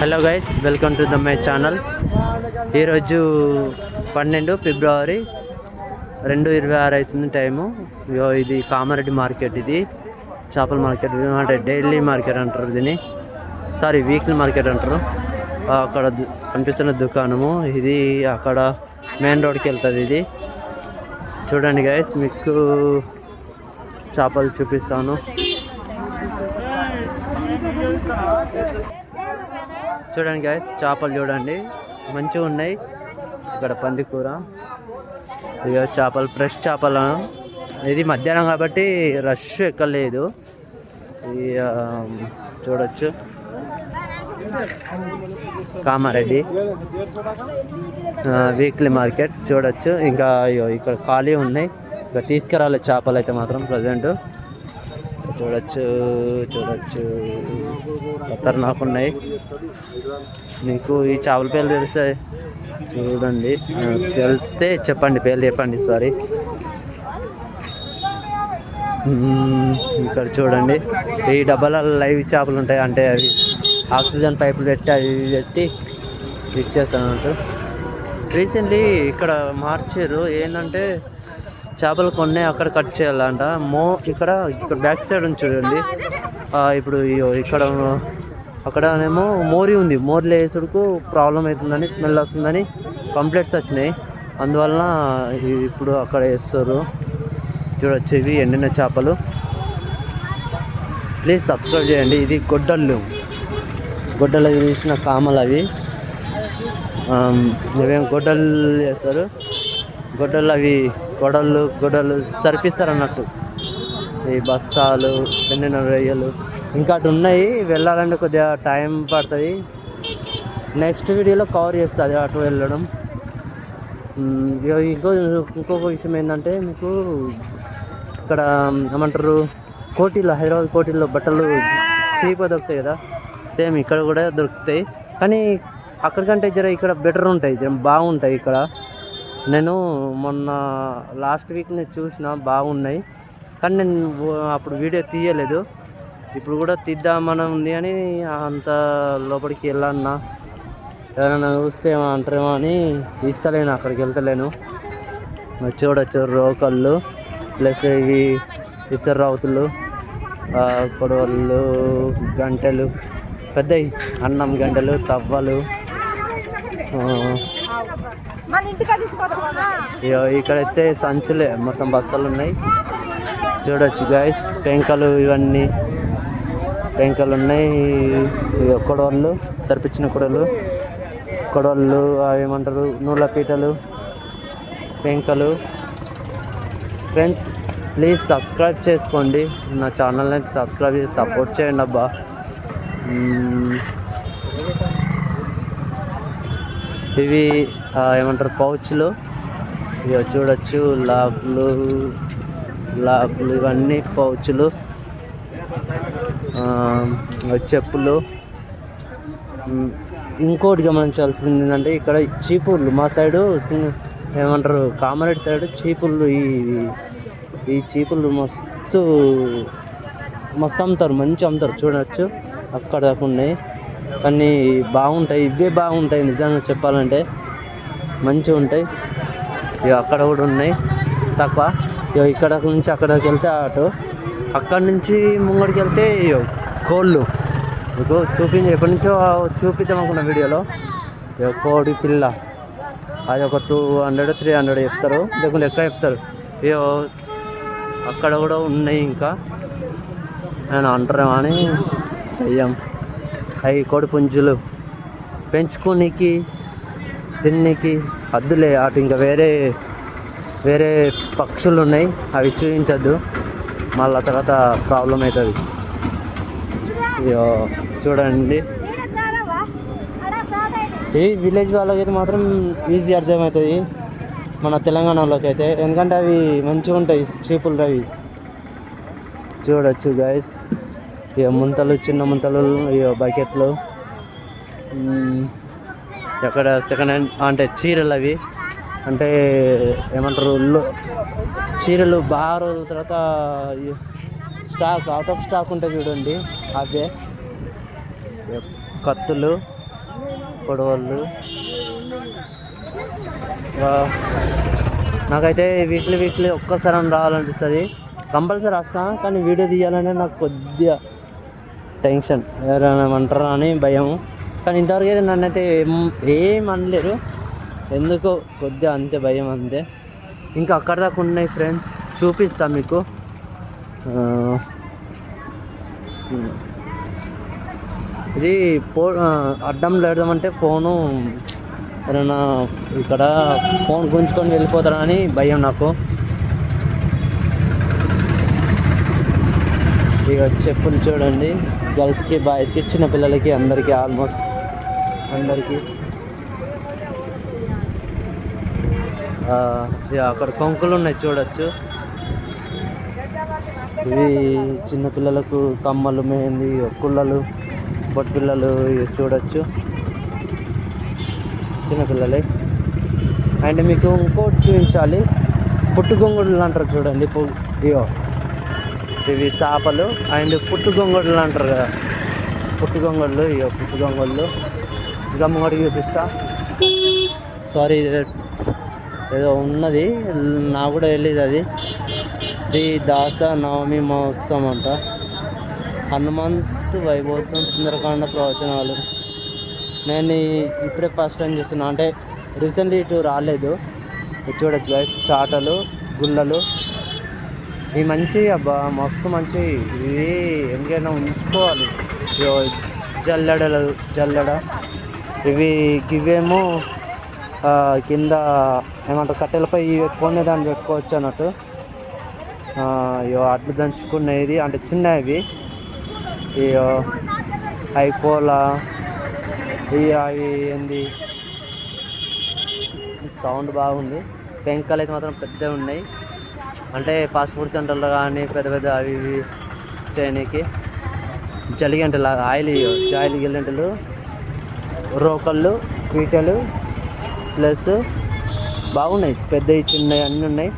Hello guys welcome to the my channel. ఈరోజు పన్నెండు ఫిబ్రవరి రెండు ఇరవై ఆరు అవుతుంది టైము. ఇది కామారెడ్డి మార్కెట్ ఇది. చేపల మార్కెట్ అంటే డైలీ మార్కెట్ అంటారు దీన్ని. సారీ వీక్లీ మార్కెట్ అంటారు. అక్కడ కనిపిస్తున్న దుకాణము. ఇది అక్కడ మెయిన్ రోడ్కి వెళ్తుంది ఇది. చూడండి గైస్ మీకు చేపలు చూపిస్తాను. చూడండి గాయస్ చేపలు చూడండి. మంచిగా ఉన్నాయి. ఇక్కడ పందికూర. ఇక చేపలు ఫ్రెష్ చేపలు. ఇది మధ్యాహ్నం కాబట్టి రష్ ఎక్కడ లేదు. ఇక చూడొచ్చు. కామారెడ్డి. వీక్లీ మార్కెట్ చూడొచ్చు. ఇంకా ఇక్కడ ఖాళీ ఉన్నాయి. ఇక తీసుకురాలే చేపలు అయితే మాత్రం ప్రజెంట్ చూడొచ్చు చూడొచ్చు. ఖతర్నాక్ ఉన్నాయి మీకు ఈ చేపల పేర్లు తెలిస్తే చూడండి. తెలిస్తే చెప్పండి పేర్లు చెప్పండి సారీ ఇక్కడ చూడండి. ఈ డబ్బాల లైవ్ చేపలు ఉంటాయి అంటే అవి ఆక్సిజన్ పైపులు పెట్టి అవి పెట్టి ఇచ్చేస్తాను రీసెంట్లీ ఇక్కడ మార్చారు ఏంటంటే చేపలు కొన్ని అక్కడ కట్ చేయాలంట. మో ఇక్కడ ఇక్కడ బ్యాక్ సైడ్ ఉంది చూడండి. ఇప్పుడు ఇక్కడ అక్కడనేమో మోరి ఉంది. మోర్లు వేసుడుకు ప్రాబ్లం అవుతుందని స్మెల్ వస్తుందని కంప్లైంట్స్ వచ్చినాయి. అందువలన ఇప్పుడు అక్కడ వేస్తారు. చూడొచ్చు ఇవి ఎండిన చేపలు. ప్లీజ్ సబ్స్క్రైబ్ చేయండి. ఇది గొడ్డళ్ళు. గొడ్డలు తీసిన కామలు అవి. ఇవేం గొడ్డలు చేస్తారు గొడ్డలు అవి గొడవలు గొడవలు సరిపిస్తారు అన్నట్టు ఈ బస్తాలు ఎండిన రొయ్యలు ఇంకా అటు ఉన్నాయి. వెళ్ళాలంటే కొద్దిగా టైం పడుతుంది. నెక్స్ట్ వీడియోలో కవర్ చేస్తుంది అటు వెళ్ళడం. ఇగో ఇంకో ఇంకొక విషయం ఏంటంటే మీకు ఇక్కడ ఏమంటారు కోటిలో హైదరాబాద్ కోటిలో బట్టలు చీప్గా దొరుకుతాయి కదా. సేమ్ ఇక్కడ కూడా దొరుకుతాయి. కానీ అక్కడికంటే జర ఇక్కడ బెటర్ ఉంటాయి. జర బాగుంటాయి ఇక్కడ. నేను మొన్న లాస్ట్ వీక్ నేను చూసిన బాగున్నాయి. కానీ నేను అప్పుడు వీడియో తీయలేదు. ఇప్పుడు కూడా తీద్దామని ఉంది అని అంత లోపలికి వెళ్ళన్నా. ఎవరైనా చూస్తే అంటారేమో అని ఇస్తలేను అక్కడికి వెళ్తలేను. చూడొచ్చు రోకళ్ళు ప్లస్ ఇవి ఇసర్రావుతులు కొడవళ్ళు గంటెలు పెద్దవి అన్నం గంటలు తవ్వలు ఆ, మన ఇంటికి అది తీసుకోదా ఇగో ఇక్కడైతే సంచులే మొత్తం బస్తాలు ఉన్నాయి. చూడొచ్చు గాయస్ పెంకలు ఇవన్నీ. పెంకలు ఉన్నాయి. కొడవళ్ళు సరిపించిన కొడలు కొడవళ్ళు ఏమంటారు నూల పీటలు పెంకలు. ఫ్రెండ్స్ ప్లీజ్ సబ్స్క్రైబ్ చేసుకోండి. నా ఛానల్ని సబ్స్క్రైబ్ చేసి సపోర్ట్ చేయండి అబ్బా. ఇవి ఏమంటారు పౌచ్లు. ఇవి చూడొచ్చు లాబ్లు లాకులు ఇవన్నీ పౌచ్లు. ఆ, చెప్పులు. ఇంకోటి గమనించాల్సింది ఏంటంటే ఇక్కడ చీపుర్లు మా సైడు ఏమంటారు కామారెడ్డి సైడ్ చీపుర్లు ఈ ఈ చీపుర్లు మస్తు మస్తు అమ్ముతారు మంచి అమ్ముతారు చూడవచ్చు అక్కడ దాకా ఉన్నాయి. కానీ బాగుంటాయి ఇవే బాగుంటాయి నిజంగా చెప్పాలంటే. మంచిగా ఉంటాయి. ఇక అక్కడ కూడా ఉన్నాయి. తక్కువ. ఇక ఇక్కడ నుంచి అక్కడికి వెళ్తే ఆటో. అక్కడి నుంచి ముంగడికి వెళ్తే ఇగో కోళ్ళు. మీకు చూపించి ఎప్పటి నుంచో చూపిద్దాం అనుకున్న వీడియోలో. ఇగో కోడి పిల్ల. అది ఒక టూ హండ్రెడ్ త్రీ హండ్రెడ్ చెప్తారు. లేకుంటే ఎక్కువ చెప్తారు. ఇగో అక్కడ కూడా ఉన్నాయి ఇంకా. నేను అంటారేమో అని అయ్యాం అవి కోడి పుంజులు పెంచుకోనికి తిన్నీకి అద్దులే. అటు ఇంకా వేరే వేరే పక్షులు ఉన్నాయి అవి చూపించద్దు మళ్ళీ తర్వాత ప్రాబ్లం అవుతుంది. చూడండి. ఈ విలేజ్ వాళ్ళకైతే మాత్రం ఈజీ అర్థమవుతుంది. మన తెలంగాణలోకి అయితే. ఎందుకంటే అవి మంచిగా ఉంటాయి చీపులు అవి చూడొచ్చు గైస్ ఇక ముంతలు చిన్న ముంతలు ఇక బకెట్లు. మ్మ్. ఎక్కడ సెకండ్ హ్యాండ్ అంటే చీరలు అవి. అంటే ఏమంటారు చీరలు బాగా రోజుల తర్వాత స్టాక్ అవుట్ ఆఫ్ స్టాక్ ఉంటుంది చూడండి అవే. కత్తులు కొడవళ్ళు నాకైతే వీక్లీ వీక్లీ ఒక్కసారి రావాలనిపిస్తుంది. కంపల్సరీ వస్తాను కానీ వీడియో తీయాలంటే నాకు కొద్దిగా టెన్షన్. ఎవరైనా అంటారా అని భయం. కానీ ఇంతవరకు అయితే నన్నైతే ఏం ఏం అనలేరు. ఎందుకో కొద్దిగా అంతే భయం అంతే. ఇంకా అక్కడ దాకా ఉన్నాయి ఫ్రెండ్స్ చూపిస్తాను మీకు. ఇది పో అడ్డం పెడదామంటే ఫోను ఎవరైనా ఇక్కడ ఫోన్ గుంజుకొని వెళ్ళిపోతారని భయం నాకు. ఇక చెప్పులు చూడండి. గర్ల్స్కి బాయ్స్కి చిన్న పిల్లలకి అందరికీ ఆల్మోస్ట్ అందరికీ. ఆ, అక్కడ కొంకులు ఉన్నాయి చూడొచ్చు. ఇవి చిన్న పిల్లలకు కమ్మలు మెహంది కుళ్ళలు బొట్టు పిల్లలు ఇవి చూడొచ్చు. చిన్నపిల్లలే. అండ్ మీకు ఇంకోటి చూపించాలి. పుట్టు అంటారు చూడండి. ఇయో ఇవి చేపలు అండ్ పుట్టు గొంగళ్ళు అంటారు కదా. పుట్టు గొంగళ్ళు ఇగో పుట్టు గొంగళ్ళు ఇంకా ముంగడికి చూపిస్తా. సారీ ఏదో ఉన్నది. నాకు కూడా తెలియదు అది. శ్రీ దాస నవమి మహోత్సవం అంట. హనుమంత్ వైభోత్సవం సుందరకాండ ప్రవచనాలు. నేను ఇప్పుడే ఫస్ట్ టైం చూస్తున్నా. అంటే రీసెంట్లీ ఇటు రాలేదు. ఇటు చూడొచ్చు చాటలు గుల్లలు ఈ మంచి అబ్బా మస్తు మంచి. ఇవి ఎంకైనా ఉంచుకోవాలి. ఇగో జల్లడ జల్లెడ. ఇవి ఇవేమో కింద ఏమంటారు కట్టెలపై ఇవి పెట్టుకొని దాన్ని పెట్టుకోవచ్చు అన్నట్టు. ఆ, అడ్డు దంచుకునేది అంటే చిన్నవి. ఇగో ఐకోలా ఇవి అవి ఏంది? సౌండ్ బాగుంది. పెంకలు అయితే మాత్రం పెద్దవి ఉన్నాయి. అంటే ఫాస్ట్ ఫుడ్ సెంటర్లో కానీ పెద్ద పెద్ద అవి ఇవి చేయడానికి జలిగంటలు ఆయిల్ ఆయిల్ గిల్లెంటలు రోకళ్ళు పీటలు ప్లస్ బాగున్నాయి. పెద్దవి చిన్నవి అన్నీ ఉన్నాయి.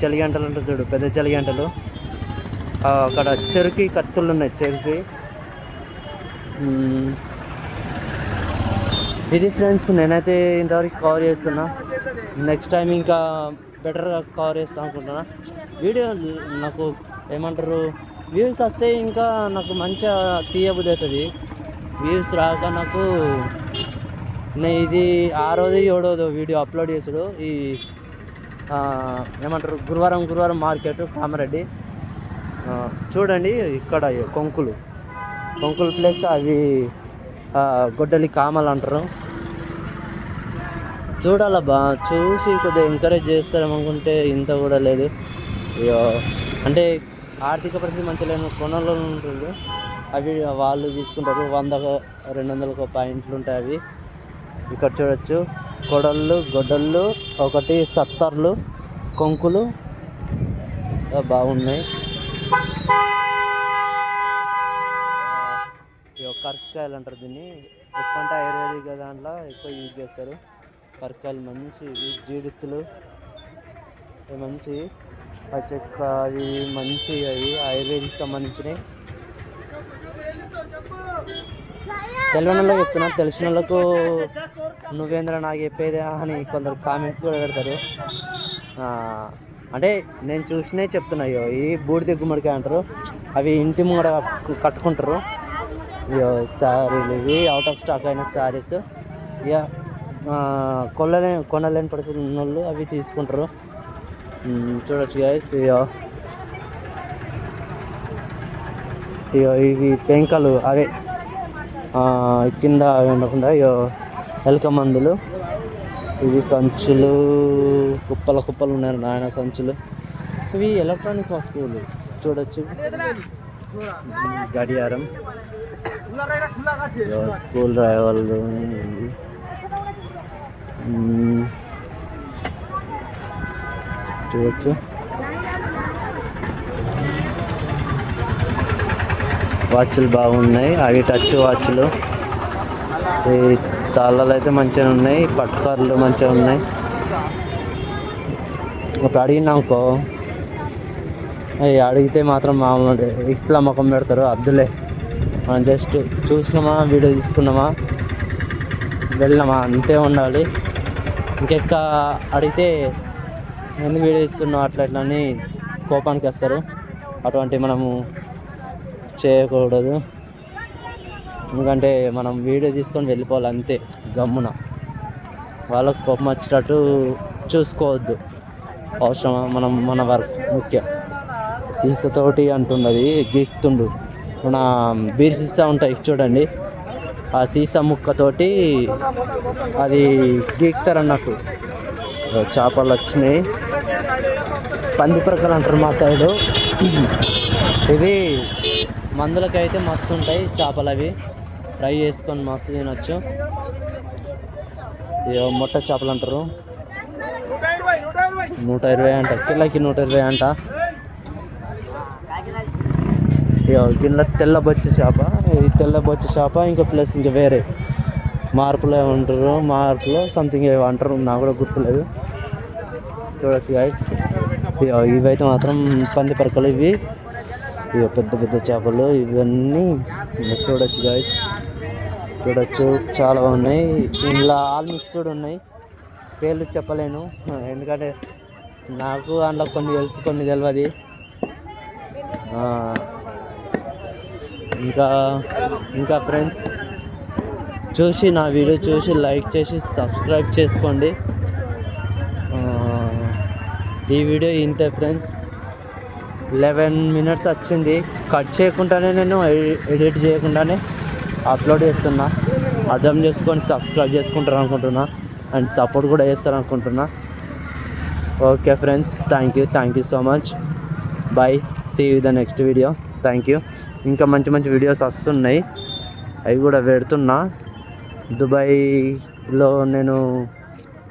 చలిగంటలు ఉంటాయి చూడు పెద్ద చలిగంటలు అక్కడ చెరుకు కత్తులు ఉన్నాయి చెరుకు. ఇది ఫ్రెండ్స్ నేనైతే ఇంతవరకు కవర్ చేస్తున్నా. నెక్స్ట్ టైం ఇంకా బెటర్గా కవర్ చేస్తాను అనుకుంటున్నా. వీడియో నాకు ఏమంటారు వ్యూస్ వస్తే ఇంకా నాకు మంచిగా తీయబుద్ధి అవుతుంది. వ్యూస్ రాక నాకు నేను ఇది ఆరోది ఏడోదో వీడియో అప్లోడ్ చేసుడు. ఈ ఏమంటారు గురువారం గురువారం మార్కెట్ కామారెడ్డి. చూడండి ఇక్కడ కొంకులు. కొంకులు ప్లస్ అవి గొడ్డలి కామలు అంటారు. చూడాలబ్బా చూసి కొద్దిగా ఎంకరేజ్ చేస్తారనుకుంటే అనుకుంటే ఇంత కూడా లేదు. అయ్యో అంటే ఆర్థిక పరిస్థితి మంచిగా లేని కొనలో ఉంటుంది అవి వాళ్ళు తీసుకుంటారు. వంద రెండు వందలకు పాయింట్లు ఉంటాయి అవి. ఇక్కడ చూడొచ్చు. కొడళ్ళు గొడ్డళ్ళు ఒకటి సత్తర్లు కొంకులు. బాగున్నాయి. ఇగో అంటారు దీన్ని. ఎక్కువ అంటే ఆయుర్వేదిక దాంట్లో ఎక్కువ యూజ్ చేస్తారు. కరక్కాయలు మంచి జీడిత్తులు మంచి ఆ చెక్క అవి మంచి అవి ఆయుర్వేదిక్ సంబంధించినవి. తెలియని చెప్తున్నా తెలిసిన వాళ్ళకు నువ్వేంద్ర నాకు చెప్పేదే అని కొందరు కామెంట్స్ కూడా పెడతారు. అంటే నేను చూసినవి చెప్తున్నా అయ్యో ఇది బూడిద గుమ్మడికాయ అంటారు అవి ఇంటి ముంగడ కట్టుకుంటారు. ఇయో శారీలు ఇవి అవుట్ ఆఫ్ స్టాక్ అయిన శారీస్ ఇక కొనలే కొనలేని పరిస్థితులు ఉన్న వాళ్ళు అవి తీసుకుంటారు. చూడొచ్చు గైస్ ఇయో ఇయో ఇవి పెంకలు అవే ఆ, కింద అవి ఉండకుండా ఇయో ఎలక మందులు ఇవి సంచులు కుప్పల కుప్పలు ఉన్నాయి నాయన సంచులు. ఇవి ఎలక్ట్రానిక్ వస్తువులు చూడొచ్చు. గడియారం. స్కూల్ డ్రైవర్లు చూడొచ్చు వాచ్లు బాగున్నాయి. అవి టచ్ వాచ్లు ఈ తాళాలు అయితే మంచిగా ఉన్నాయి పట్కార్లు మంచిగా ఉన్నాయి. ఇప్పుడు అడిగినాకో అవి అడిగితే మాత్రం మామూలు ఇట్లా ముఖం పెడతారు. అద్దులే. మనం జస్ట్ చూసినామా? వీడియో తీసుకున్నామా? వెళ్ళినామా? అంతే ఉండాలి. ఇంకెక్క అడిగితే ఎందుకు వీడియో ఇస్తున్నావు అట్లా ఇట్లా అని కోపానికి వస్తారు. అటువంటి మనము చేయకూడదు. ఎందుకంటే మనం వీడియో తీసుకొని వెళ్ళిపోవాలి అంతే గమ్మున. వాళ్ళకు కోపం వచ్చేటట్టు చూసుకోవద్దు. అవసరమా మనం మన వర్క్ ముఖ్యం. సీసతోటి అంటున్నది గీక్తుండు. మన బీర్ సీసా ఉంటాయి చూడండి. ఆ సీసా ముక్కతోటి అది గీక్తారు అన్నట్టు. చేపలు వచ్చినాయి. పంది ప్రక్కలు అంటారు మా సైడు. ఇవి మందులకైతే మస్తు ఉంటాయి చేపలు అవి. ఫ్రై చేసుకొని మస్తు తినొచ్చు. ఇవి మొట్ట చేపలు అంటారు. నూట ఇరవై అంట. కిలోకి నూట ఇరవై అంట. దీనిలో తెల్ల బొచ్చు చేప. ఈ తెల్ల బొచ్చు చేప ఇంకా ప్లస్ ఇంకా వేరే మార్పులు ఏమంటారు మార్పులు సంథింగ్ ఏమంటారు అంటారు? నాకు కూడా గుర్తులేదు. చూడొచ్చు గైస్ ఇవైతే మాత్రం పంది పరకలు ఇవి. ఇవి పెద్ద పెద్ద చేపలు ఇవన్నీ. చూడొచ్చు గాయస్ చూడొచ్చు చాలా ఉన్నాయి ఇందులో ఆల్ మిక్స్డ్ ఉన్నాయి. పేర్లు చెప్పలేను. ఎందుకంటే నాకు అందులో కొన్ని తెలుసు కొన్ని తెలియదు ఇంకా ఇంకా ఫ్రెండ్స్ చూసి నా వీడియో చూసి లైక్ చేసి సబ్స్క్రైబ్ చేసుకోండి. ఈ వీడియో ఇంతే ఫ్రెండ్స్ లెవెన్ మినిట్స్ వచ్చింది. కట్ చేయకుండానే నేను ఎడిట్ చేయకుండానే అప్లోడ్ చేస్తున్నా. అర్థం చేసుకొని సబ్స్క్రైబ్ చేసుకుంటారు అనుకుంటున్నా. అండ్ సపోర్ట్ కూడా చేస్తారు అనుకుంటున్నా. Okay friends thank you thank you so much bye see you the next video thank you ఇంకా మంచి మంచి వీడియోస్ వస్తున్నాయి. అవి కూడా పెడుతున్నా. దుబాయ్లో నేను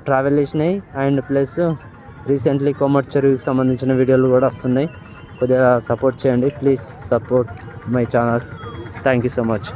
ట్రావెల్ చేసినాయి. అండ్ ప్లస్ రీసెంట్లీ కొమర్ చెరువుకి సంబంధించిన వీడియోలు కూడా వస్తున్నాయి. కొద్దిగా సపోర్ట్ చేయండి. Please support my channel thank you so much